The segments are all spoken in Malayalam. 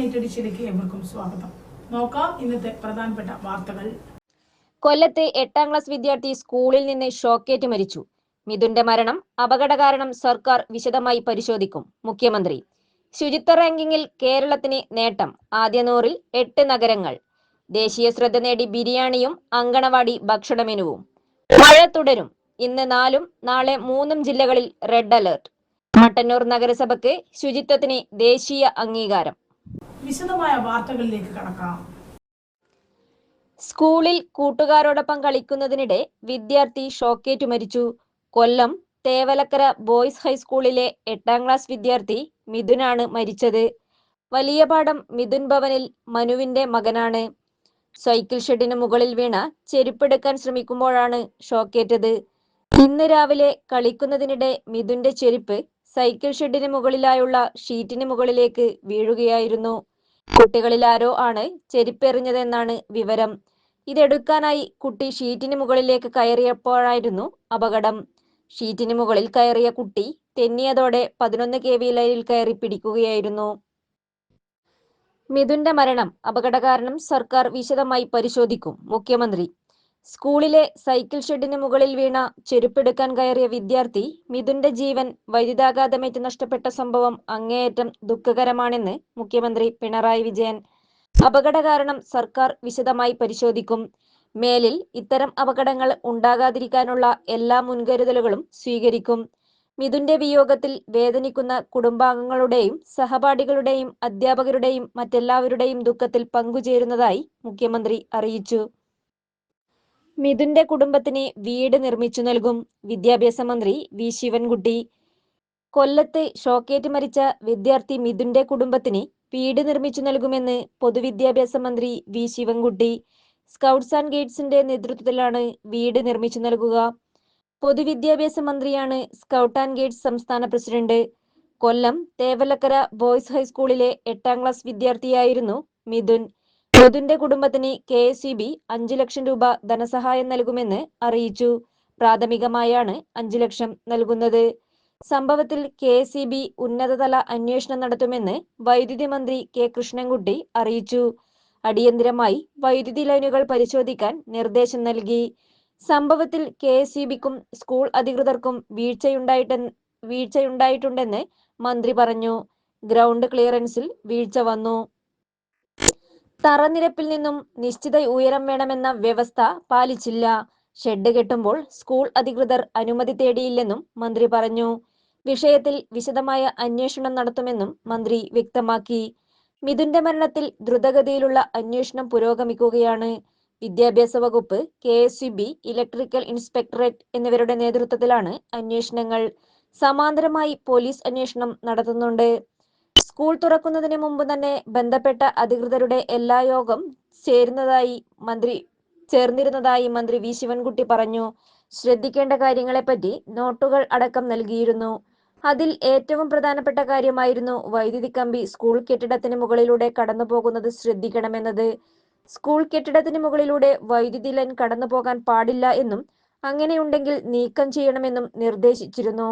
ആസാദി നൈറ്റ് ഏവർക്കും സ്വാഗതം. നോക്കാം ഇന്നത്തെ പ്രധാനപ്പെട്ട വാർത്തകൾ. കൊല്ലത്ത് എട്ടാം ക്ലാസ് വിദ്യാർത്ഥി സ്കൂളിൽ നിന്ന് ഷോക്കേറ്റ് മരിച്ചു. മിഥുന്റെ മരണം അപകട കാരണം സർക്കാർ വിശദമായി പരിശോധിക്കും മുഖ്യമന്ത്രി. ശുചിത്വ റാങ്കിങ്ങിൽ കേരളത്തിന് നേട്ടം ആദ്യ നൂറിൽ എട്ട് നഗരങ്ങൾ. ദേശീയ ശ്രദ്ധ നേടി ബിരിയാണിയും അങ്കണവാടി ഭക്ഷണ മെനുവും. മഴ തുടരും ഇന്ന് നാലും നാളെ മൂന്നും ജില്ലകളിൽ റെഡ് അലർട്ട്. മട്ടന്നൂർ നഗരസഭയ്ക്ക് ശുചിത്വത്തിന് ദേശീയ അംഗീകാരം. വിശദമായ വാർത്തകളിലേക്ക് കടക്കാം. സ്കൂളിൽ കൂട്ടുകാരോടൊപ്പം കളിക്കുന്നതിനിടെ വിദ്യാർത്ഥി ഷോക്കേറ്റ് മരിച്ചു. കൊല്ലം തേവലക്കര ബോയ്സ് ഹൈസ്കൂളിലെ എട്ടാം ക്ലാസ് വിദ്യാർത്ഥി മിഥുനാണ് മരിച്ചത്. വലിയ പാടം മിഥുൻ ഭവനിൽ മനുവിന്റെ മകനാണ്. സൈക്കിൾ ഷെഡിന് മുകളിൽ വീണ ചെരുപ്പെടുക്കാൻ ശ്രമിക്കുമ്പോഴാണ് ഷോക്കേറ്റത്. ഇന്ന് രാവിലെ കളിക്കുന്നതിനിടെ മിഥുന്റെ ചെരുപ്പ് സൈക്കിൾ ഷെഡിന് മുകളിലായുള്ള ഷീറ്റിന് മുകളിലേക്ക് വീഴുകയായിരുന്നു. കുട്ടികളിൽ ആരോ ആണ് ചെരിപ്പെറിഞ്ഞതെന്നാണ് വിവരം. ഇതെടുക്കാനായി കുട്ടി ഷീറ്റിന് മുകളിലേക്ക് കയറിയപ്പോഴായിരുന്നു അപകടം. ഷീറ്റിന് മുകളിൽ കയറിയ കുട്ടി തെന്നിയതോടെ പതിനൊന്ന് കെ വി ലൈനിൽ കയറി പിടിക്കുകയായിരുന്നു. മിഥുന്റെ മരണം അപകട കാരണം സർക്കാർ വിശദമായി പരിശോധിക്കും മുഖ്യമന്ത്രി. സ്കൂളിലെ സൈക്കിൾ ഷെഡിന് മുകളിൽ വീണ ചെരുപ്പെടുക്കാൻ കയറിയ വിദ്യാർത്ഥി മിഥുന്റെ ജീവൻ വൈദ്യുതാഘാതമേറ്റ് നഷ്ടപ്പെട്ട സംഭവം അങ്ങേയറ്റം ദുഃഖകരമാണെന്ന് മുഖ്യമന്ത്രി പിണറായി വിജയൻ. അപകട കാരണം സർക്കാർ വിശദമായി പരിശോധിക്കും. മേലിൽ ഇത്തരം അപകടങ്ങൾ ഉണ്ടാകാതിരിക്കാനുള്ള എല്ലാ മുൻകരുതലുകളും സ്വീകരിക്കും. മിഥുന്റെ വിയോഗത്തിൽ വേദനിക്കുന്ന കുടുംബാംഗങ്ങളുടെയും സഹപാഠികളുടെയും അധ്യാപകരുടെയും മറ്റെല്ലാവരുടെയും ദുഃഖത്തിൽ പങ്കുചേരുന്നതായി മുഖ്യമന്ത്രി അറിയിച്ചു. മിഥുന്റെ കുടുംബത്തിന് വീട് നിർമ്മിച്ചു നൽകും വിദ്യാഭ്യാസ മന്ത്രി വി ശിവൻകുട്ടി. കൊല്ലത്ത് ഷോക്കേറ്റ് മരിച്ച വിദ്യാർത്ഥി മിഥുന്റെ കുടുംബത്തിന് വീട് നിർമ്മിച്ചു നൽകുമെന്ന് പൊതുവിദ്യാഭ്യാസ മന്ത്രി വി ശിവൻകുട്ടി. സ്കൗട്ട്സ് ആൻഡ് ഗൈഡ്സിന്റെ നേതൃത്വത്തിലാണ് വീട് നിർമ്മിച്ചു നൽകുക. പൊതുവിദ്യാഭ്യാസ മന്ത്രിയാണ് സ്കൗട്ട് ആൻഡ് ഗൈഡ്സ് സംസ്ഥാന പ്രസിഡന്റ്. കൊല്ലം തേവലക്കര ബോയ്സ് ഹൈസ്കൂളിലെ എട്ടാം ക്ലാസ് വിദ്യാർത്ഥിയായിരുന്നു മിഥുൻ. മിഥുന്റെ കുടുംബത്തിന് കെ എസ് ഇ ബി അഞ്ചു ലക്ഷം രൂപ ധനസഹായം നൽകുമെന്ന് അറിയിച്ചു. പ്രാഥമികമായാണ് അഞ്ചു ലക്ഷം നൽകുന്നത്. സംഭവത്തിൽ കെ എസ് ഇ ബി ഉന്നതതല അന്വേഷണം നടത്തുമെന്ന് വൈദ്യുതി മന്ത്രി കെ കൃഷ്ണൻകുട്ടി അറിയിച്ചു. അടിയന്തിരമായി വൈദ്യുതി ലൈനുകൾ പരിശോധിക്കാൻ നിർദ്ദേശം നൽകി. സംഭവത്തിൽ കെ എസ് ഇ ബിക്കും സ്കൂൾ അധികൃതർക്കും വീഴ്ചയുണ്ടായിട്ടെ വീഴ്ചയുണ്ടായിട്ടുണ്ടെന്ന് മന്ത്രി പറഞ്ഞു. ഗ്രൗണ്ട് ക്ലിയറൻസിൽ വീഴ്ച വന്നു. തറനിരപ്പിൽ നിന്നും നിശ്ചിത ഉയരം വേണമെന്ന വ്യവസ്ഥ പാലിച്ചില്ല. ഷെഡ് കെട്ടുമ്പോൾ സ്കൂൾ അധികൃതർ അനുമതി തേടിയില്ലെന്നും മന്ത്രി പറഞ്ഞു. വിഷയത്തിൽ വിശദമായ അന്വേഷണം നടത്തുമെന്നും മന്ത്രി വ്യക്തമാക്കി. മിഥുന്റെ മരണത്തിൽ ദ്രുതഗതിയിലുള്ള അന്വേഷണം പുരോഗമിക്കുകയാണ്. വിദ്യാഭ്യാസ വകുപ്പ് K S B electrical inspectorate എന്നിവരുടെ നേതൃത്വത്തിലാണ് അന്വേഷണങ്ങൾ. സമാന്തരമായി പോലീസ് അന്വേഷണം നടത്തുന്നുണ്ട്. സ്കൂൾ തുറക്കുന്നതിന് മുമ്പ് തന്നെ ബന്ധപ്പെട്ട അധികൃതരുടെ എല്ലാ യോഗം ചേരുന്നതായി മന്ത്രി ചേർന്നിരുന്നതായി മന്ത്രി വി. ശിവൻകുട്ടി പറഞ്ഞു. ശ്രദ്ധിക്കേണ്ട കാര്യങ്ങളെപ്പറ്റി നോട്ടുകൾ അടക്കം നൽകിയിരുന്നു. അതിൽ ഏറ്റവും പ്രധാനപ്പെട്ട കാര്യമായിരുന്നു വൈദ്യുതി കമ്പി സ്കൂൾ കെട്ടിടത്തിന് മുകളിലൂടെ കടന്നു പോകുന്നത് ശ്രദ്ധിക്കണമെന്നത്. സ്കൂൾ കെട്ടിടത്തിന് മുകളിലൂടെ വൈദ്യുതി ലൈൻ കടന്നു പോകാൻ പാടില്ല എന്നും അങ്ങനെയുണ്ടെങ്കിൽ നീക്കം ചെയ്യണമെന്നും നിർദ്ദേശിച്ചിരുന്നു.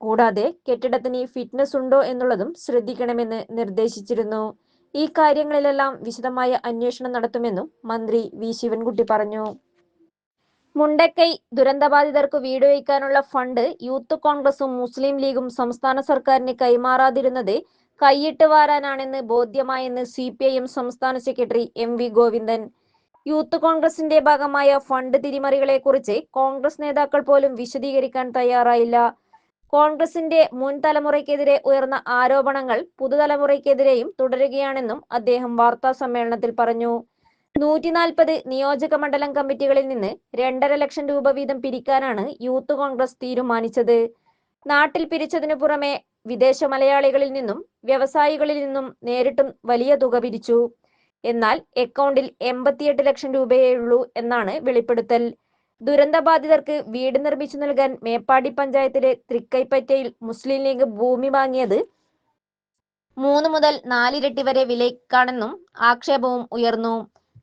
കൂടാതെ കെട്ടിടത്തിന് ഫിറ്റ്നസ് ഉണ്ടോ എന്നുള്ളതും ശ്രദ്ധിക്കണമെന്ന് നിർദ്ദേശിച്ചിരുന്നു. ഈ കാര്യങ്ങളിലെല്ലാം വിശദമായ അന്വേഷണം നടത്തുമെന്നും മന്ത്രി വി. ശിവൻകുട്ടി പറഞ്ഞു. മുണ്ടക്കൈ ദുരന്തബാധിതർക്ക് വീട് വയ്ക്കാനുള്ള ഫണ്ട് യൂത്ത് കോൺഗ്രസും മുസ്ലിം ലീഗും സംസ്ഥാന സർക്കാരിന് കൈമാറാതിരുന്നത് കൈയിട്ട് വാരാനാണെന്ന് ബോധ്യമായെന്ന് സി പി ഐ എം സംസ്ഥാന secretary M V Govindan. Youth കോൺഗ്രസിന്റെ ഭാഗമായ ഫണ്ട് തിരിമറികളെ കുറിച്ച് കോൺഗ്രസ് നേതാക്കൾ പോലും വിശദീകരിക്കാൻ തയ്യാറായില്ല. കോൺഗ്രസിന്റെ മുൻ തലമുറയ്ക്കെതിരെ ഉയർന്ന ആരോപണങ്ങൾ പുതുതലമുറയ്ക്കെതിരെയും തുടരുകയാണെന്നും അദ്ദേഹം വാർത്താ സമ്മേളനത്തിൽ പറഞ്ഞു. നൂറ്റി നാൽപ്പത് നിയോജക മണ്ഡലം കമ്മിറ്റികളിൽ നിന്ന് രണ്ടര ലക്ഷം രൂപ വീതം പിരിക്കാനാണ് യൂത്ത് കോൺഗ്രസ് തീരുമാനിച്ചത്. നാട്ടിൽ പിരിച്ചതിനു പുറമെ വിദേശ മലയാളികളിൽ നിന്നും വ്യവസായികളിൽ നിന്നും നേരിട്ടും വലിയ തുക പിരിച്ചു. എന്നാൽ അക്കൗണ്ടിൽ എൺപത്തിയെട്ട് ലക്ഷം രൂപയേ ഉള്ളൂ എന്നാണ് വെളിപ്പെടുത്തൽ. ദുരന്തബാധിതർക്ക് വീട് നിർമ്മിച്ചു നൽകാൻ മേപ്പാടി പഞ്ചായത്തിലെ തൃക്കൈപ്പറ്റയിൽ മുസ്ലിം ലീഗ് ഭൂമി വാങ്ങിയത് മൂന്ന് മുതൽ നാലിരട്ടി വരെ വിലക്കാണെന്നും ആക്ഷേപവും ഉയർന്നു.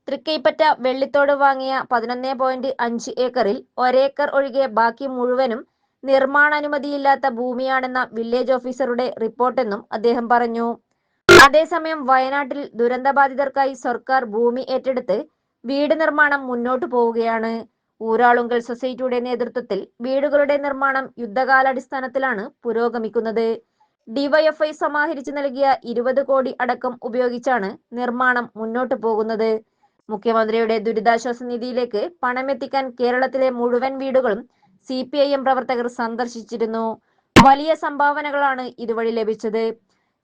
തൃക്കൈപ്പറ്റ വെള്ളിത്തോട് വാങ്ങിയ പതിനൊന്ന് പോയിന്റ് അഞ്ച് ഏക്കറിൽ ഒരേക്കർ ഒഴികെ ബാക്കി മുഴുവനും നിർമ്മാണാനുമതിയില്ലാത്ത ഭൂമിയാണെന്ന വില്ലേജ് ഓഫീസറുടെ റിപ്പോർട്ടെന്നും അദ്ദേഹം പറഞ്ഞു. അതേസമയം വയനാട്ടിൽ ദുരന്തബാധിതർക്കായി സർക്കാർ ഭൂമി ഏറ്റെടുത്ത് വീട് നിർമ്മാണം മുന്നോട്ടു പോവുകയാണ്. ഊരാളുങ്കൽ സൊസൈറ്റിയുടെ നേതൃത്വത്തിൽ വീടുകളുടെ നിർമ്മാണം യുദ്ധകാലാടിസ്ഥാനത്തിലാണ് പുരോഗമിക്കുന്നത്. ഡിവൈഎഫ്ഐ സമാഹരിച്ചു നൽകിയ ഇരുപത് കോടി അടക്കം ഉപയോഗിച്ചാണ് നിർമ്മാണം മുന്നോട്ടു പോകുന്നത്. മുഖ്യമന്ത്രിയുടെ ദുരിതാശ്വാസ നിധിയിലേക്ക് പണമെത്തിക്കാൻ കേരളത്തിലെ മുഴുവൻ വീടുകളും സി പി ഐ എം പ്രവർത്തകർ സന്ദർശിച്ചിരുന്നു. വലിയ സംഭാവനകളാണ് ഇതുവഴി ലഭിച്ചത്.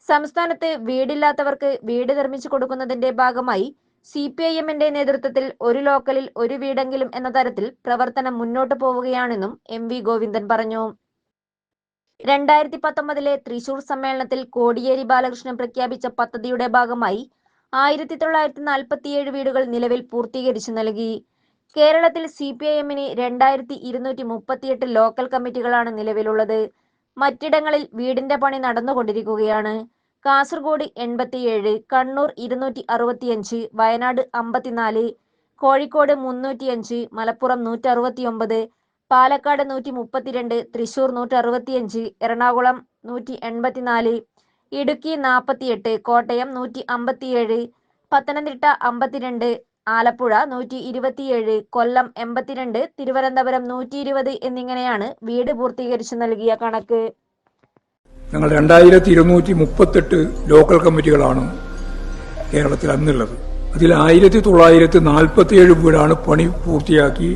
സംസ്ഥാനത്ത് വീടില്ലാത്തവർക്ക് വീട് നിർമ്മിച്ചു കൊടുക്കുന്നതിന്റെ ഭാഗമായി സി പി ഐ എമ്മിന്റെ നേതൃത്വത്തിൽ ഒരു ലോക്കലിൽ ഒരു വീടെങ്കിലും എന്ന തരത്തിൽ പ്രവർത്തനം മുന്നോട്ട് പോവുകയാണെന്നും എം വി ഗോവിന്ദൻ പറഞ്ഞു. രണ്ടായിരത്തി പത്തൊമ്പതിലെ തൃശൂർ സമ്മേളനത്തിൽ കോടിയേരി ബാലകൃഷ്ണൻ പ്രഖ്യാപിച്ച പദ്ധതിയുടെ ഭാഗമായി ആയിരത്തി തൊള്ളായിരത്തി നാൽപ്പത്തിയേഴ് വീടുകൾ നിലവിൽ പൂർത്തീകരിച്ചു നൽകി. കേരളത്തിൽ സി പി ഐ എമ്മിന് രണ്ടായിരത്തി ഇരുന്നൂറ്റി മുപ്പത്തിയെട്ട് ലോക്കൽ കമ്മിറ്റികളാണ് നിലവിലുള്ളത്. മറ്റിടങ്ങളിൽ വീടിന്റെ പണി നടന്നുകൊണ്ടിരിക്കുകയാണ്. കാസർഗോഡ് എൺപത്തിയേഴ് കണ്ണൂർ ഇരുന്നൂറ്റി അറുപത്തിയഞ്ച് വയനാട് അമ്പത്തിനാല് കോഴിക്കോട് മുന്നൂറ്റിയഞ്ച് മലപ്പുറം നൂറ്റി അറുപത്തിയൊമ്പത് പാലക്കാട് നൂറ്റി മുപ്പത്തിരണ്ട് തൃശൂർ നൂറ്റി അറുപത്തിയഞ്ച് എറണാകുളം നൂറ്റി എൺപത്തിനാല് ഇടുക്കി നാൽപ്പത്തിയെട്ട് കോട്ടയം നൂറ്റി അമ്പത്തിയേഴ് പത്തനംതിട്ട അമ്പത്തിരണ്ട് ആലപ്പുഴ നൂറ്റി ഇരുപത്തിയേഴ് കൊല്ലം എൺപത്തിരണ്ട് തിരുവനന്തപുരം നൂറ്റി ഇരുപത് എന്നിങ്ങനെയാണ് വീട് പൂർത്തീകരിച്ചു നൽകിയ കണക്ക്. ഞങ്ങൾ രണ്ടായിരത്തി ഇരുന്നൂറ്റി മുപ്പത്തെട്ട് ലോക്കൽ കമ്മിറ്റികളാണ് കേരളത്തിൽ അന്നുള്ളത്. അതിൽ ആയിരത്തി തൊള്ളായിരത്തി നാൽപ്പത്തിയേഴ് വീടാണ് പണി പൂർത്തിയാക്കി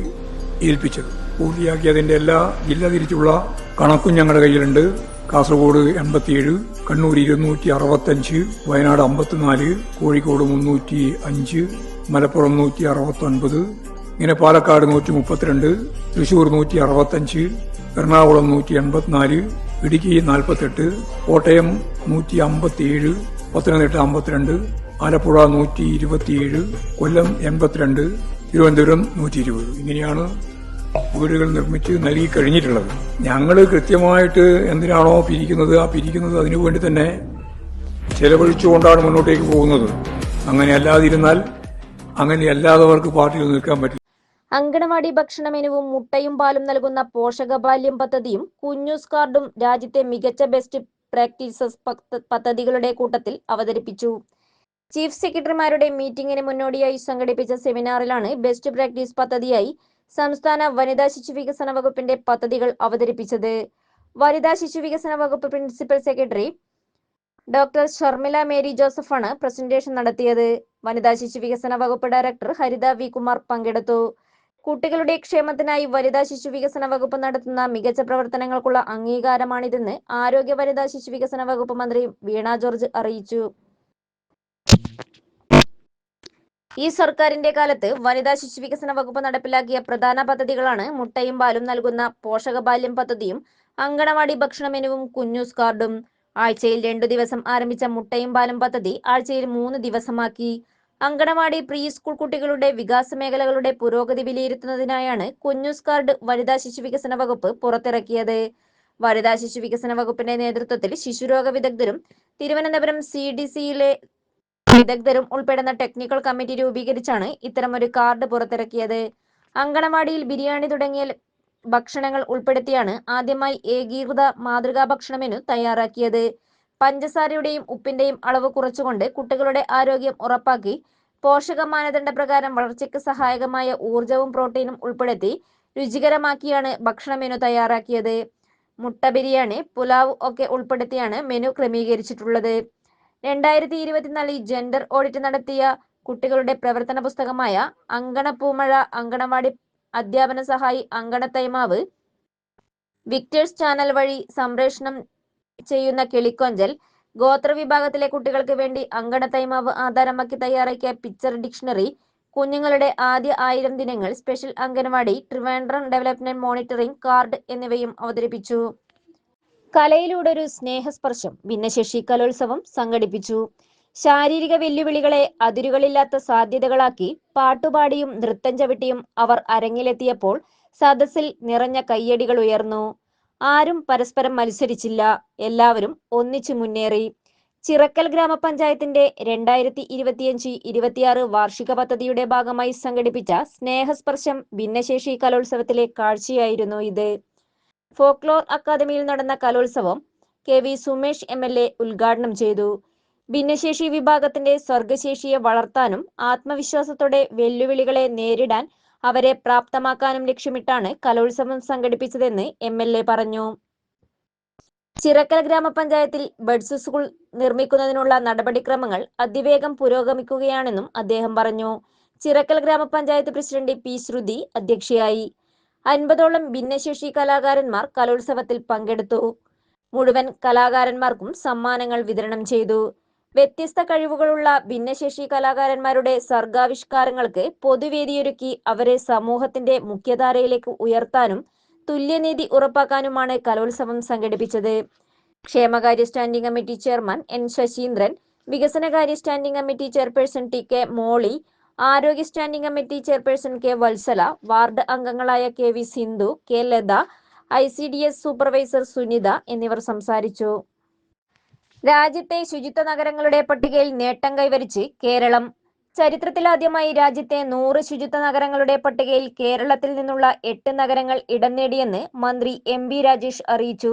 ഏൽപ്പിച്ചത്. പൂർത്തിയാക്കി അതിന്റെ എല്ലാ ജില്ല തിരിച്ചുള്ള കണക്കും ഞങ്ങളുടെ കയ്യിലുണ്ട്. കാസർഗോഡ് എൺപത്തിയേഴ് കണ്ണൂർ ഇരുന്നൂറ്റി അറുപത്തഞ്ച് വയനാട് അമ്പത്തിനാല് കോഴിക്കോട് മുന്നൂറ്റി അഞ്ച് മലപ്പുറം നൂറ്റി അറുപത്തൊൻപത് ഇങ്ങനെ പാലക്കാട് നൂറ്റി മുപ്പത്തിരണ്ട് തൃശൂർ നൂറ്റി അറുപത്തഞ്ച് എറണാകുളം നൂറ്റി എൺപത്തിനാല് ഇടുക്കി നാൽപ്പത്തെട്ട് കോട്ടയം നൂറ്റി അമ്പത്തിയേഴ് പത്തനംതിട്ട അമ്പത്തിരണ്ട് ആലപ്പുഴ നൂറ്റി ഇരുപത്തിയേഴ് കൊല്ലം എൺപത്തിരണ്ട് തിരുവനന്തപുരം നൂറ്റി ഇരുപത് ഇങ്ങനെയാണ് വീടുകൾ നിർമ്മിച്ച് നൽകി കഴിഞ്ഞിട്ടുള്ളത്. ഞങ്ങൾ കൃത്യമായിട്ട് എന്തിനാണോ പിരിക്കുന്നത് ആ പിരിക്കുന്നത് അതിനു വേണ്ടി തന്നെ ചെലവഴിച്ചുകൊണ്ടാണ് മുന്നോട്ടേക്ക് പോകുന്നത്. അങ്ങനെ അല്ലാതിരുന്നാൽ അങ്ങനെ അല്ലാത്തവർക്ക് പാർട്ടിയിൽ നിൽക്കാൻ പറ്റില്ല. അങ്കണവാടി ഭക്ഷണ മെനുവും മുട്ടയും പാലും നൽകുന്ന പോഷകബാല്യം പദ്ധതിയും കുഞ്ഞൂസ് കാർഡും രാജ്യത്തെ മികച്ച ബെസ്റ്റ് പ്രാക്ടീസസ് പദ്ധതികളുടെ കൂട്ടത്തിൽ അവതരിപ്പിച്ചു. ചീഫ് സെക്രട്ടറിമാരുടെ മീറ്റിംഗിന് മുന്നോടിയായി സംഘടിപ്പിച്ച സെമിനാറിലാണ് ബെസ്റ്റ് പ്രാക്ടീസ് പദ്ധതിയായി സംസ്ഥാന വനിതാ ശിശു വികസന വകുപ്പിന്റെ പദ്ധതികൾ അവതരിപ്പിച്ചത്. വനിതാ ശിശു വികസന വകുപ്പ് principal secretary doctor Sharmila Mary ജോസഫാണ് presentation നടത്തിയത്. വനിതാ ശിശു വികസന വകുപ്പ് ഡയറക്ടർ ഹരിത വി കുമാർ പങ്കെടുത്തു. കുട്ടികളുടെ ക്ഷേമത്തിനായി വനിതാ ശിശു വികസന വകുപ്പ് നടത്തുന്ന മികച്ച പ്രവർത്തനങ്ങൾക്കുള്ള അംഗീകാരമാണിതെന്ന് ആരോഗ്യ വനിതാ ശിശു വികസന വകുപ്പ് മന്ത്രി വീണ ജോർജ് അറിയിച്ചു. ഈ സർക്കാരിന്റെ കാലത്ത് വനിതാ ശിശു വികസന വകുപ്പ് നടപ്പിലാക്കിയ പ്രധാന പദ്ധതികളാണ് മുട്ടയും പാലും നൽകുന്ന പോഷക ബാല്യം പദ്ധതിയും അങ്കണവാടി ഭക്ഷണ മെനുവും കുഞ്ഞൂസ് കാർഡും. ആഴ്ചയിൽ രണ്ടു ദിവസം ആരംഭിച്ച മുട്ടയും പാലും പദ്ധതി ആഴ്ചയിൽ മൂന്ന് ദിവസമാക്കി. അങ്കണവാടി പ്രീ സ്കൂൾ കുട്ടികളുടെ വികാസ മേഖലകളുടെ പുരോഗതി വിലയിരുത്തുന്നതിനായാണ് കുഞ്ഞൂസ് കാർഡ് വനിതാ ശിശു വികസന വകുപ്പ് പുറത്തിറക്കിയത്. വനിതാ ശിശു വികസന വകുപ്പിന്റെ നേതൃത്വത്തിൽ ശിശുരോഗ വിദഗ്ധരും തിരുവനന്തപുരം സി ഡി സിയിലെ വിദഗ്ധരും ഉൾപ്പെടുന്ന ടെക്നിക്കൽ കമ്മിറ്റി രൂപീകരിച്ചാണ് ഇത്തരമൊരു കാർഡ് പുറത്തിറക്കിയത്. അങ്കണവാടിയിൽ ബിരിയാണി തുടങ്ങിയ ഭക്ഷണങ്ങൾ ഉൾപ്പെടുത്തിയാണ് ആദ്യമായി ഏകീകൃത മാതൃകാ ഭക്ഷണമെനു തയ്യാറാക്കിയത്. പഞ്ചസാരയുടെയും ഉപ്പിന്റെയും അളവ് കുറച്ചുകൊണ്ട് കുട്ടികളുടെ ആരോഗ്യം ഉറപ്പാക്കി പോഷക മാനദണ്ഡ പ്രകാരം വളർച്ചയ്ക്ക് സഹായകമായ ഊർജവും പ്രോട്ടീനും ഉൾപ്പെടുത്തി രുചികരമാക്കിയാണ് ഭക്ഷണ മെനു തയ്യാറാക്കിയത്. മുട്ട ബിരിയാണി പുലാവ് ഒക്കെ ഉൾപ്പെടുത്തിയാണ് മെനു ക്രമീകരിച്ചിട്ടുള്ളത്. രണ്ടായിരത്തി ഇരുപത്തിനാലിൽ ജെൻഡർ ഓഡിറ്റ് നടത്തിയ കുട്ടികളുടെ പ്രവർത്തന പുസ്തകമായ അങ്കണപ്പൂമഴ പൂമഴ അങ്കണവാടി അധ്യാപന സഹായി അങ്കണത്തൈമാവ് വിക്ടേഴ്സ് ചാനൽ വഴി സംപ്രേഷണം ചെയ്യുന്ന കിളിക്കൊഞ്ചൽ ഗോത്ര വിഭാഗത്തിലെ കുട്ടികൾക്ക് വേണ്ടി അങ്കണത്തൈമാവ് ആധാരമാക്കി തയ്യാറാക്കിയ പിക്ചർ ഡിക്ഷണറി കുഞ്ഞുങ്ങളുടെ ആദ്യ ആയിരം ദിനങ്ങൾ special anganwadi Trivandrum development monitoring card എന്നിവയും അവതരിപ്പിച്ചു. കലയിലൂടെ ഒരു സ്നേഹസ്പർശം ഭിന്നശേഷി കലോത്സവം സംഘടിപ്പിച്ചു. ശാരീരിക വെല്ലുവിളികളെ അതിരുകളില്ലാത്ത സാധ്യതകളാക്കി പാട്ടുപാടിയും നൃത്തം ചവിട്ടിയും അവർ അരങ്ങിലെത്തിയപ്പോൾ സദസ്സിൽ നിറഞ്ഞ കയ്യടികൾ ഉയർന്നു. ആരും പരസ്പരം മത്സരിച്ചില്ല. എല്ലാവരും ഒന്നിച്ചു മുന്നേറി. ചിറക്കൽ ഗ്രാമപഞ്ചായത്തിന്റെ രണ്ടായിരത്തി ഇരുപത്തിയഞ്ച് ഇരുപത്തിയാറ് വാർഷിക പദ്ധതിയുടെ ഭാഗമായി സംഘടിപ്പിച്ച സ്നേഹസ്പർശം ഭിന്നശേഷി കലോത്സവത്തിലെ കാഴ്ചയായിരുന്നു ഇത്. ഫോക്ലോർ അക്കാദമിയിൽ നടന്ന കലോത്സവം K V Sumesh M L A ഉദ്ഘാടനം ചെയ്തു. ഭിന്നശേഷി വിഭാഗത്തിന്റെ സ്വർഗശേഷിയെ വളർത്താനും ആത്മവിശ്വാസത്തോടെ വെല്ലുവിളികളെ നേരിടാൻ അവരെ പ്രാപ്തമാക്കാനും ലക്ഷ്യമിട്ടാണ് കലോത്സവം സംഘടിപ്പിച്ചതെന്ന് എം പറഞ്ഞു. ചിറക്കൽ ഗ്രാമപഞ്ചായത്തിൽ ബഡ്സ് സ്കൂൾ നിർമ്മിക്കുന്നതിനുള്ള നടപടിക്രമങ്ങൾ അതിവേഗം പുരോഗമിക്കുകയാണെന്നും അദ്ദേഹം പറഞ്ഞു. ചിറക്കൽ ഗ്രാമപഞ്ചായത്ത് പ്രസിഡന്റ് പി. ശ്രുതി അധ്യക്ഷയായി. അൻപതോളം ഭിന്നശേഷി കലാകാരന്മാർ കലോത്സവത്തിൽ പങ്കെടുത്തു. മുഴുവൻ കലാകാരന്മാർക്കും സമ്മാനങ്ങൾ വിതരണം ചെയ്തു. വ്യത്യസ്ത കഴിവുകളുള്ള ഭിന്നശേഷി കലാകാരന്മാരുടെ സർഗാവിഷ്കാരങ്ങൾക്ക് പൊതുവേദിയൊരുക്കി അവരെ സമൂഹത്തിന്റെ മുഖ്യധാരയിലേക്ക് ഉയർത്താനും തുല്യനീതി ഉറപ്പാക്കാനുമാണ് കലോത്സവം സംഘടിപ്പിച്ചത്. ക്ഷേമകാര്യ standing committee chairman N Sasheendran വികസനകാര്യ standing committee chairperson T K Molly ആരോഗ്യ standing committee chairperson K Vatsala ward അംഗങ്ങളായ K V Sindhu K Latha I supervisor Sunitha എന്നിവർ സംസാരിച്ചു. രാജ്യത്തെ ശുചിത്വ നഗരങ്ങളുടെ പട്ടികയിൽ നേട്ടം കൈവരിച്ച് കേരളം. ചരിത്രത്തിലാദ്യമായി രാജ്യത്തെ നൂറ് ശുചിത്വ നഗരങ്ങളുടെ പട്ടികയിൽ കേരളത്തിൽ നിന്നുള്ള എട്ട് നഗരങ്ങൾ ഇടം നേടിയെന്ന് മന്ത്രി എം ബി രാജേഷ് അറിയിച്ചു.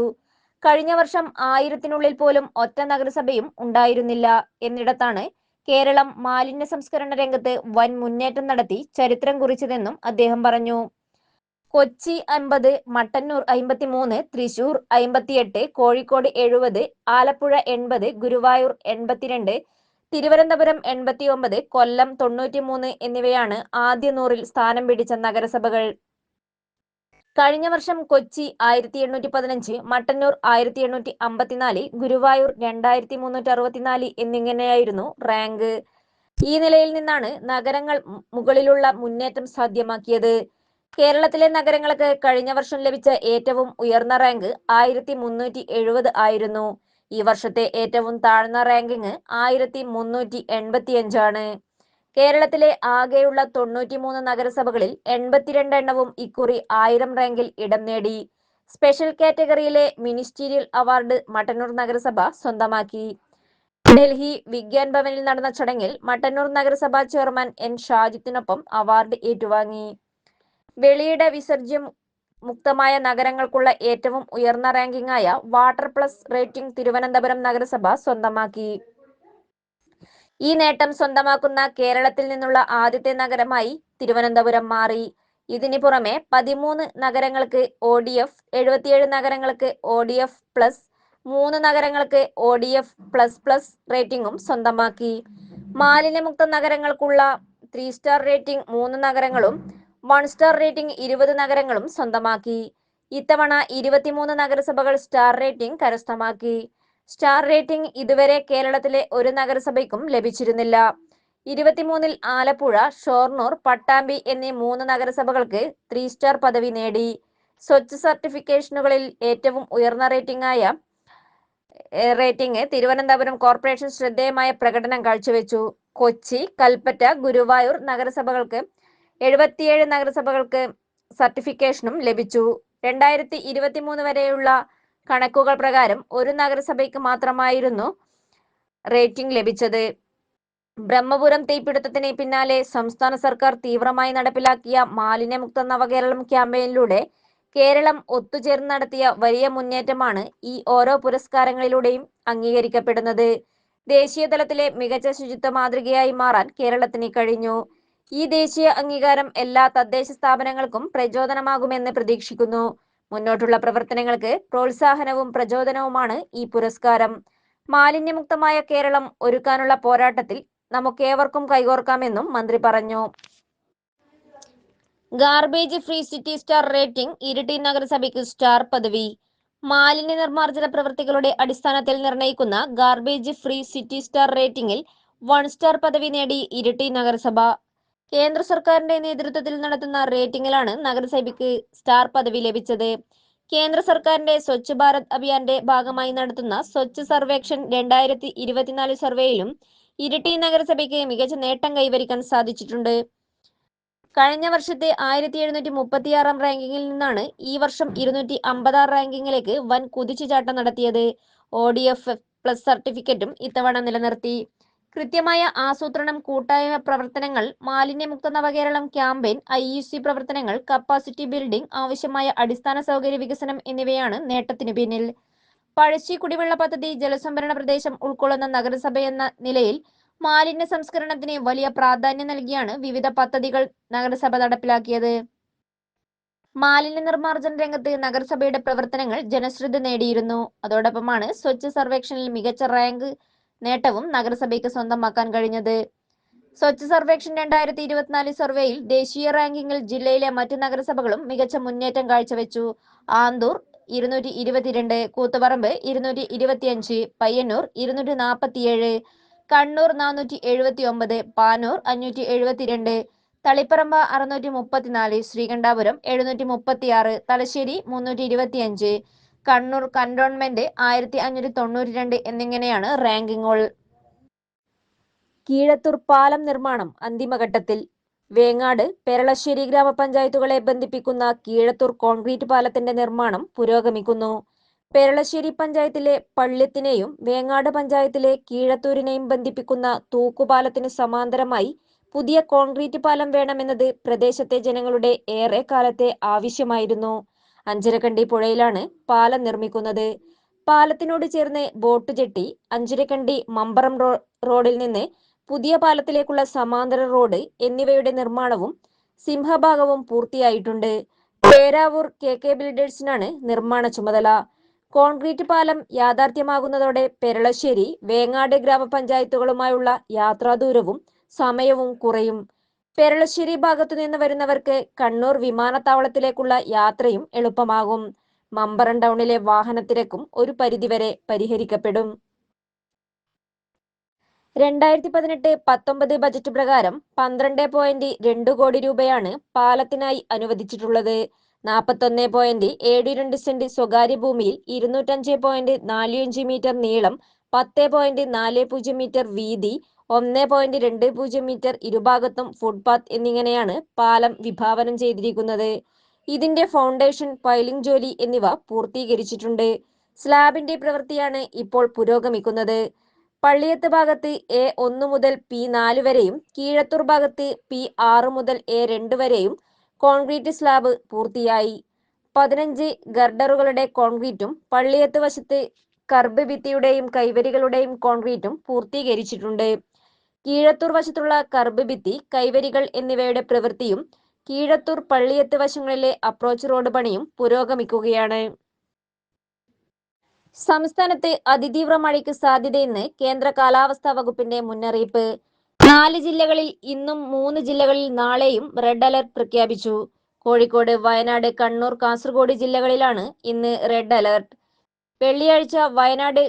കഴിഞ്ഞ വർഷം ആയിരത്തിനുള്ളിൽ പോലും ഒറ്റ നഗരസഭയും ഉണ്ടായിരുന്നില്ല എന്നിടത്താണ് കേരളം മാലിന്യ സംസ്കരണ രംഗത്ത് വൻ മുന്നേറ്റം നടത്തി ചരിത്രം കുറിച്ചതെന്നും അദ്ദേഹം പറഞ്ഞു. കൊച്ചി അൻപത് മട്ടന്നൂർ അമ്പത്തിമൂന്ന് തൃശൂർ അമ്പത്തിയെട്ട് കോഴിക്കോട് എഴുപത് ആലപ്പുഴ എൺപത് ഗുരുവായൂർ എൺപത്തിരണ്ട് തിരുവനന്തപുരം എൺപത്തി ഒമ്പത് കൊല്ലം തൊണ്ണൂറ്റി മൂന്ന് എന്നിവയാണ് ആദ്യ നൂറിൽ സ്ഥാനം പിടിച്ച നഗരസഭകൾ. കഴിഞ്ഞ വർഷം കൊച്ചി ആയിരത്തി എണ്ണൂറ്റി പതിനഞ്ച് മട്ടന്നൂർ ആയിരത്തി എണ്ണൂറ്റി അമ്പത്തിനാല് ഗുരുവായൂർ രണ്ടായിരത്തി മുന്നൂറ്റി അറുപത്തിനാല് എന്നിങ്ങനെയായിരുന്നു റാങ്ക്. ഈ നിലയിൽ നിന്നാണ് നഗരങ്ങൾ മുകളിലുള്ള മുന്നേറ്റം സാധ്യമാക്കിയത്. കേരളത്തിലെ നഗരങ്ങൾക്ക് കഴിഞ്ഞ വർഷം ലഭിച്ച ഏറ്റവും ഉയർന്ന റാങ്ക് ആയിരത്തി മുന്നൂറ്റി എഴുപത് ആയിരുന്നു. ഈ വർഷത്തെ ഏറ്റവും താഴ്ന്ന റാങ്കിങ് ആയിരത്തി മുന്നൂറ്റി എൺപത്തിയഞ്ചാണ് കേരളത്തിലെ ആകെയുള്ള തൊണ്ണൂറ്റിമൂന്ന് നഗരസഭകളിൽ എൺപത്തിരണ്ട് എണ്ണവും ഇക്കുറി ആയിരം റാങ്കിൽ ഇടം നേടി. സ്പെഷ്യൽ കാറ്റഗറിയിലെ മിനിസ്റ്റീരിയൽ അവാർഡ് മട്ടന്നൂർ നഗരസഭ സ്വന്തമാക്കി. ഡൽഹി വിഗ്യാൻ ഭവനിൽ നടന്ന ചടങ്ങിൽ മട്ടന്നൂർ നഗരസഭാ ചെയർമാൻ എൻ ഷാജിത്തിനൊപ്പം അവാർഡ് ഏറ്റുവാങ്ങി. വെളിയിട വിസർജ്യം മുക്തമായ നഗരങ്ങൾക്കുള്ള ഏറ്റവും ഉയർന്ന റാങ്കിംഗായ വാട്ടർ പ്ലസ് റേറ്റിംഗ് തിരുവനന്തപുരം നഗരസഭ സ്വന്തമാക്കി. ഈ നേട്ടം സ്വന്തമാക്കുന്ന കേരളത്തിൽ നിന്നുള്ള ആദ്യത്തെ നഗരമായി തിരുവനന്തപുരം മാറി. ഇതിനു പുറമെ പതിമൂന്ന് നഗരങ്ങൾക്ക് ഒ ഡി എഫ് എഴുപത്തിയേഴ് നഗരങ്ങൾക്ക് ഒ ഡി എഫ് പ്ലസ് മൂന്ന് നഗരങ്ങൾക്ക് O D F plus plus റേറ്റിംഗും സ്വന്തമാക്കി. മാലിന്യമുക്ത നഗരങ്ങൾക്കുള്ള ത്രീ സ്റ്റാർ റേറ്റിംഗ് മൂന്ന് നഗരങ്ങളും വൺ സ്റ്റാർ റേറ്റിംഗ് ഇരുപത് നഗരങ്ങളും സ്വന്തമാക്കി. ഇത്തവണ ഇരുപത്തിമൂന്ന് നഗരസഭകൾ സ്റ്റാർ റേറ്റിംഗ് കരസ്ഥമാക്കി. സ്റ്റാർ റേറ്റിംഗ് ഇതുവരെ കേരളത്തിലെ ഒരു നഗരസഭയ്ക്കും ലഭിച്ചിരുന്നില്ല. ഇരുപത്തിമൂന്നിൽ ആലപ്പുഴ ഷോർണൂർ പട്ടാമ്പി എന്നീ മൂന്ന് നഗരസഭകൾക്ക് ത്രീ സ്റ്റാർ പദവി നേടി. സ്വച്ഛ് സർട്ടിഫിക്കേഷനുകളിൽ ഏറ്റവും ഉയർന്ന റേറ്റിംഗ് ആയ ഏഹ്, റേറ്റിംഗ് തിരുവനന്തപുരം കോർപ്പറേഷൻ ശ്രദ്ധേയമായ പ്രകടനം കാഴ്ചവെച്ചു. കൊച്ചി കൽപ്പറ്റ ഗുരുവായൂർ നഗരസഭകൾക്ക് എഴുപത്തിയേഴ് നഗരസഭകൾക്ക് സർട്ടിഫിക്കേഷനും ലഭിച്ചു. രണ്ടായിരത്തി ഇരുപത്തിമൂന്ന് വരെയുള്ള കണക്കുകൾ പ്രകാരം ഒരു നഗരസഭയ്ക്ക് മാത്രമായിരുന്നു റേറ്റിംഗ് ലഭിച്ചത്. ബ്രഹ്മപുരം തീപിടുത്തത്തിന് പിന്നാലെ സംസ്ഥാന സർക്കാർ തീവ്രമായി നടപ്പിലാക്കിയ മാലിന്യമുക്ത നവകേരളം ക്യാമ്പയിനിലൂടെ കേരളം ഒത്തുചേർന്ന് നടത്തിയ വലിയ മുന്നേറ്റമാണ് ഈ ഓരോ പുരസ്കാരങ്ങളിലൂടെയും അംഗീകരിക്കപ്പെടുന്നത്. ദേശീയ തലത്തിലെ മികച്ച ശുചിത്വ മാതൃകയായി മാറാൻ കേരളത്തിന് കഴിഞ്ഞു. ഈ ദേശീയ അംഗീകാരം എല്ലാ തദ്ദേശ സ്ഥാപനങ്ങൾക്കും പ്രചോദനമാകുമെന്ന് പ്രതീക്ഷിക്കുന്നു. മുന്നോട്ടുള്ള പ്രവർത്തനങ്ങൾക്ക് പ്രോത്സാഹനവും പ്രചോദനവുമാണ് ഈ പുരസ്കാരം. മാലിന്യമുക്തമായ കേരളം ഒരുക്കാനുള്ള പോരാട്ടത്തിൽ നമുക്കേവർക്കും കൈകോർക്കാമെന്നും മന്ത്രി പറഞ്ഞു. Garbage free city star rating Iritty നഗരസഭയ്ക്ക് സ്റ്റാർ പദവി. മാലിന്യ നിർമ്മാർജന പ്രവൃത്തികളുടെ അടിസ്ഥാനത്തിൽ നിർണയിക്കുന്ന ഗാർബേജ് ഫ്രീ സിറ്റി സ്റ്റാർ റേറ്റിംഗിൽ വൺ സ്റ്റാർ പദവി നേടി ഇരിട്ടി നഗരസഭ. കേന്ദ്ര സർക്കാരിന്റെ നേതൃത്വത്തിൽ നടത്തുന്ന റേറ്റിംഗിലാണ് നഗരസഭയ്ക്ക് സ്റ്റാർ പദവി ലഭിച്ചത്. കേന്ദ്ര സർക്കാരിന്റെ സ്വച്ഛ് ഭാരത് അഭിയാന്റെ ഭാഗമായി നടത്തുന്ന സ്വച്ഛ് സർവേക്ഷൻ രണ്ടായിരത്തി ഇരുപത്തിനാല് സർവേയിലും ഇരിട്ടി നഗരസഭയ്ക്ക് മികച്ച നേട്ടം കൈവരിക്കാൻ സാധിച്ചിട്ടുണ്ട്. കഴിഞ്ഞ വർഷത്തെ ആയിരത്തി എഴുന്നൂറ്റി മുപ്പത്തിയാറാം റാങ്കിങ്ങിൽ നിന്നാണ് ഈ വർഷം ഇരുന്നൂറ്റി അമ്പതാം റാങ്കിങ്ങിലേക്ക് വൻ കുതിച്ചുചാട്ടം നടത്തിയത്. ഒ ഡി എഫ് പ്ലസ് സർട്ടിഫിക്കറ്റും ഇത്തവണ നിലനിർത്തി. കൃത്യമായ ആസൂത്രണം കൂട്ടായ്മ പ്രവർത്തനങ്ങൾ മാലിന്യമുക്ത Navakeralam campaign I U C പ്രവർത്തനങ്ങൾ കപ്പാസിറ്റി ബിൽഡിംഗ് ആവശ്യമായ അടിസ്ഥാന സൗകര്യ വികസനം എന്നിവയാണ് നേട്ടത്തിനു പിന്നിൽ. പഴശ്ശി കുടിവെള്ള പദ്ധതി ജലസംഭരണ പ്രദേശം ഉൾക്കൊള്ളുന്ന നഗരസഭയെന്ന നിലയിൽ മാലിന്യ സംസ്കരണത്തിന് വലിയ പ്രാധാന്യം നൽകിയാണ് വിവിധ പദ്ധതികൾ നഗരസഭ നടപ്പിലാക്കിയത്. മാലിന്യ നിർമ്മാർജന രംഗത്ത് നഗരസഭയുടെ പ്രവർത്തനങ്ങൾ ജനശ്രദ്ധ നേടിയിരുന്നു. അതോടൊപ്പമാണ് സ്വച്ഛ സർവേക്ഷണിൽ മികച്ച റാങ്ക് നേട്ടവും നഗരസഭയ്ക്ക് സ്വന്തമാക്കാൻ കഴിഞ്ഞത്. സ്വച്ഛ സർവേക്ഷൻ രണ്ടായിരത്തി ഇരുപത്തിനാല് സർവേയിൽ ദേശീയ റാങ്കിങ്ങിൽ ജില്ലയിലെ മറ്റ് നഗരസഭകളും മികച്ച മുന്നേറ്റം കാഴ്ചവെച്ചു. ആന്തൂർ ഇരുന്നൂറ്റി ഇരുപത്തിരണ്ട് കൂത്തുപറമ്പ് ഇരുന്നൂറ്റി ഇരുപത്തിയഞ്ച് പയ്യന്നൂർ ഇരുന്നൂറ്റി നാൽപ്പത്തിയേഴ് കണ്ണൂർ നാനൂറ്റി എഴുപത്തി ഒമ്പത് പാനൂർ അഞ്ഞൂറ്റി എഴുപത്തിരണ്ട് തളിപ്പറമ്പ് അറുന്നൂറ്റി മുപ്പത്തിനാല് ശ്രീകണ്ഠാപുരം എഴുന്നൂറ്റി മുപ്പത്തിയാറ് തലശ്ശേരി മുന്നൂറ്റി ഇരുപത്തിയഞ്ച് കണ്ണൂർ കന്റോൺമെന്റ് ആയിരത്തി അഞ്ഞൂറ്റി തൊണ്ണൂറ്റി രണ്ട് എന്നിങ്ങനെയാണ് റാങ്കിങ്ങുകൾ കീഴത്തൂർ പാലം നിർമ്മാണം അന്തിമഘട്ടത്തിൽ. വേങ്ങാട് പെരളശ്ശേരി ഗ്രാമപഞ്ചായത്തുകളെ ബന്ധിപ്പിക്കുന്ന കീഴത്തൂർ കോൺക്രീറ്റ് പാലത്തിന്റെ നിർമ്മാണം പുരോഗമിക്കുന്നു. പെരളശ്ശേരി പഞ്ചായത്തിലെ പള്ള്യത്തിനെയും വേങ്ങാട് പഞ്ചായത്തിലെ കീഴത്തൂരിനെയും ബന്ധിപ്പിക്കുന്ന തൂക്കുപാലത്തിന് സമാന്തരമായി പുതിയ കോൺക്രീറ്റ് പാലം വേണമെന്നത് പ്രദേശത്തെ ജനങ്ങളുടെ ഏറെ കാലത്തെ ആവശ്യമായിരുന്നു. അഞ്ചരക്കണ്ടി പുഴയിലാണ് പാലം നിർമ്മിക്കുന്നത്. പാലത്തിനോട് ചേർന്ന് ബോട്ട് ജെട്ടി അഞ്ചരക്കണ്ടി മമ്പറം റോഡിൽ നിന്ന് പുതിയ പാലത്തിലേക്കുള്ള സമാന്തര റോഡ് എന്നിവയുടെ നിർമ്മാണവും സിംഹഭാഗവും പൂർത്തിയായിട്ടുണ്ട്. പേരാവൂർ കെ കെ ബിൽഡേഴ്സിനാണ് നിർമ്മാണ ചുമതല. കോൺക്രീറ്റ് പാലം യാഥാർത്ഥ്യമാകുന്നതോടെ പെരളശ്ശേരി വേങ്ങാട് ഗ്രാമപഞ്ചായത്തുകളുമായുള്ള യാത്രാദൂരവും സമയവും കുറയും. പെരളശ്ശേരി ഭാഗത്തു നിന്ന് വരുന്നവർക്ക് കണ്ണൂർ വിമാനത്താവളത്തിലേക്കുള്ള യാത്രയും എളുപ്പമാകും. മമ്പറം ടൗണിലെ വാഹനത്തിരക്കും ഒരു പരിധിവരെ പരിഹരിക്കപ്പെടും. രണ്ടായിരത്തി പതിനെട്ട് പത്തൊമ്പത് ബജറ്റ് പ്രകാരം പന്ത്രണ്ട് പോയിന്റ് രണ്ട് കോടി രൂപയാണ് പാലത്തിനായി അനുവദിച്ചിട്ടുള്ളത്. നാൽപ്പത്തൊന്ന് പോയിന്റ് ഏഴ് രണ്ട് സെന്റ് സ്വകാര്യ ഭൂമിയിൽ ഇരുന്നൂറ്റഞ്ച് പോയിന്റ് നാല് അഞ്ച് മീറ്റർ നീളം പത്ത് പോയിന്റ് നാല് പൂജ്യം മീറ്റർ വീതി ഒന്ന് പോയിന്റ് രണ്ട് പൂജ്യം മീറ്റർ ഇരുഭാഗത്തും ഫുട്പാത്ത് എന്നിങ്ങനെയാണ് പാലം വിഭാവനം ചെയ്തിരിക്കുന്നത്. ഇതിന്റെ ഫൗണ്ടേഷൻ പൈലിംഗ് ജോലി എന്നിവ പൂർത്തീകരിച്ചിട്ടുണ്ട്. സ്ലാബിന്റെ പ്രവൃത്തിയാണ് ഇപ്പോൾ പുരോഗമിക്കുന്നത്. പള്ളിയത്ത് ഭാഗത്ത് എ ഒന്ന് മുതൽ പി നാല് വരെയും കീഴത്തൂർ ഭാഗത്ത് പി ആറ് മുതൽ എ രണ്ട് വരെയും കോൺക്രീറ്റ് സ്ലാബ് പൂർത്തിയായി. പതിനഞ്ച് ഗർഡറുകളുടെ കോൺക്രീറ്റും പള്ളിയത്ത് വശത്ത് കർബ് ഭിത്തിയുടെയും കൈവരികളുടെയും കോൺക്രീറ്റും പൂർത്തീകരിച്ചിട്ടുണ്ട്. കീഴത്തൂർ വശത്തുള്ള കർബഭിത്തി കൈവരികൾ എന്നിവയുടെ പ്രവൃത്തിയും കീഴത്തൂർ പള്ളിയത്ത് വശങ്ങളിലെ അപ്രോച്ച് റോഡ് പണിയും പുരോഗമിക്കുകയാണ്. സംസ്ഥാനത്ത് അതിതീവ്ര മഴയ്ക്ക് സാധ്യതയെന്ന് കേന്ദ്ര കാലാവസ്ഥാ വകുപ്പിന്റെ മുന്നറിയിപ്പ്. നാല് ജില്ലകളിൽ ഇന്നും മൂന്ന് ജില്ലകളിൽ നാളെയും റെഡ് അലർട്ട് പ്രഖ്യാപിച്ചു. കോഴിക്കോട് വയനാട് കണ്ണൂർ കാസർഗോഡ് ജില്ലകളിലാണ് ഇന്ന് റെഡ് അലർട്ട്. വെള്ളിയാഴ്ച വയനാട്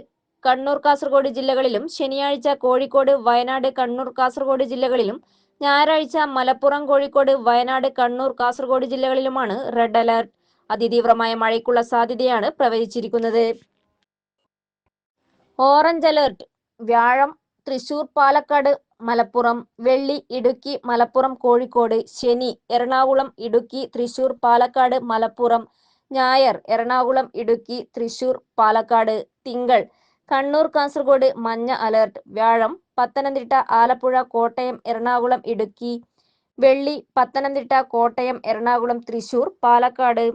കണ്ണൂർ കാസർഗോഡ് ജില്ലകളിലും ശനിയാഴ്ച കോഴിക്കോട് വയനാട് കണ്ണൂർ കാസർഗോഡ് ജില്ലകളിലും ഞായറാഴ്ച മലപ്പുറം കോഴിക്കോട് വയനാട് കണ്ണൂർ കാസർഗോഡ് ജില്ലകളിലുമാണ് റെഡ് അലർട്ട്. അതിതീവ്രമായ മഴയ്ക്കുള്ള സാധ്യതയാണ് പ്രവചിച്ചിരിക്കുന്നത്. Orange alert. വ്യാഴം തൃശൂർ പാലക്കാട് മലപ്പുറം വെള്ളി ഇടുക്കി മലപ്പുറം കോഴിക്കോട് ശനി എറണാകുളം ഇടുക്കി തൃശൂർ പാലക്കാട് മലപ്പുറം ഞായർ എറണാകുളം ഇടുക്കി തൃശൂർ പാലക്കാട് തിങ്കൾ കണ്ണൂർ കാസർഗോഡ് മഞ്ഞ അലേർട്ട്. വ്യാഴം പത്തനംതിട്ട ആലപ്പുഴ കോട്ടയം എറണാകുളം ഇടുക്കി. വെള്ളി പത്തനംതിട്ട കോട്ടയം എറണാകുളം തൃശൂർ പാലക്കാട്.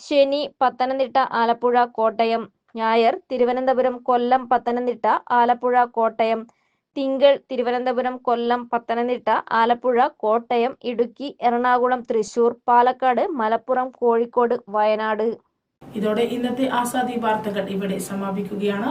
ശനി പത്തനംതിട്ട ആലപ്പുഴ കോട്ടയം. ഞായർ തിരുവനന്തപുരം കൊല്ലം പത്തനംതിട്ട ആലപ്പുഴ കോട്ടയം. തിങ്കൾ തിരുവനന്തപുരം കൊല്ലം പത്തനംതിട്ട ആലപ്പുഴ കോട്ടയം ഇടുക്കി എറണാകുളം തൃശൂർ പാലക്കാട് മലപ്പുറം കോഴിക്കോട് വയനാട്. ഇതോടെ ഇന്നത്തെ ആസാദി വാർത്തകൾ ഇവിടെ സമാപിക്കുകയാണ്.